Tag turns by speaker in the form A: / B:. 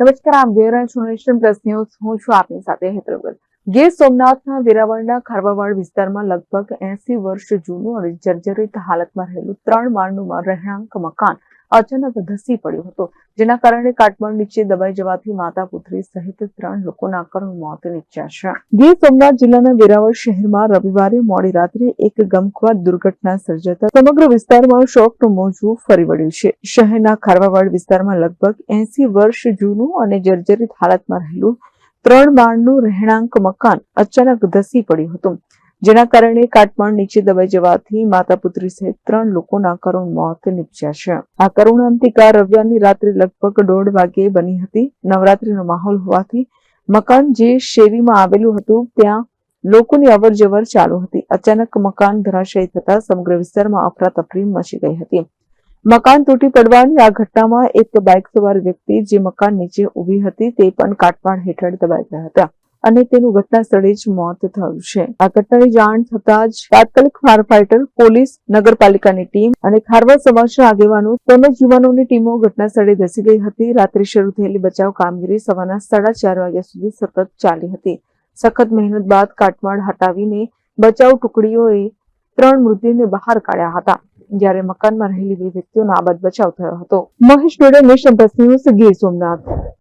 A: નમસ્કાર, આમ વેરણ છો પ્લસ ન્યૂઝ. હું છું આપની સાથે હેતરગર ગીર સોમનાથના વેરાવળના ખારવાવાડ વિસ્તારમાં લગભગ એસી વર્ષ જૂનું અને જર્જરિત હાલતમાં રહેલું ત્રણ માળનું રહેણાંક મકાન અચાનક ધસી પડ્યો હતો. જેના કારણે કાટમાળ નીચે દબાઈ જવાથી માતા પુત્રી સહિત ત્રણ લોકોના કરુણ મોત નીપજ્યા છે. ગીર સોમનાથ જિલ્લાના વેરાવળ શહેરમાં રવિવારે મોડી રાત્રે એક ગમખ્વાર દુર્ઘટના સર્જાતા સમગ્ર વિસ્તારમાં શોકનું મોજું ફરી વળ્યું છે. શહેરના ખારવાવાડ વિસ્તારમાં લગભગ એસી વર્ષ જૂનું અને જર્જરિત હાલતમાં રહેલું ત્રણ માળનું રહેણાંક મકાન અચાનક ધસી પડ્યું હતું. જેના કારણે કાટમાળ નીચે દબાઈ જવાથી માતા પુત્રી સહિત ત્રણ લોકોના કરુણ મોત નીપજ્યા છે. આ કરુણાંતિકા રવિવારની રાત્રે લગભગ દોઢ વાગ્યે બની હતી. નવરાત્રીનો માહોલ હોવાથી મકાન જે શેરીમાં આવેલું હતું, ત્યાં લોકોની અવર જવર ચાલુ હતી. અચાનક મકાન ધરાશયી થતા સમગ્ર વિસ્તારમાં અફરાતફરી મચી ગઈ હતી. મકાન તૂટી પડવાની આ ઘટનામાં એક બાઇક સવાર વ્યક્તિ જે મકાન નીચે ઊભી હતી તે પણ કાટમાળ હેઠળ દબાઈ ગયા હતા. અને તેનું ઘટના સ્થળે જ મોત થયું છે. આ ઘટનાની જાણ થતાં જ તાત્કાલિક ફાયર ફાઈટર પોલીસ, નગરપાલિકાની ટીમ અને ખારવા સમાજના આગેવાનો તેમજ યુવાનોની ટીમો ઘટના સ્થળે ધસી ગઈ હતી. રાત્રે શરૂ થયેલી બચાવ કામગીરી સવારના સાડા ચાર વાગ્યા સુધી સતત ચાલી હતી. સખત મહેનત બાદ કાટમાળ હટાવીને બચાવ ટુકડીઓએ ત્રણ મૃતદેહને બહાર કાઢ્યા હતા. જ્યારે મકાનમાં રહેલી બે વ્યક્તિઓનો આબાદ બચાવ થયો હતો. Mahesh Dode nation plus news Gir Somnath.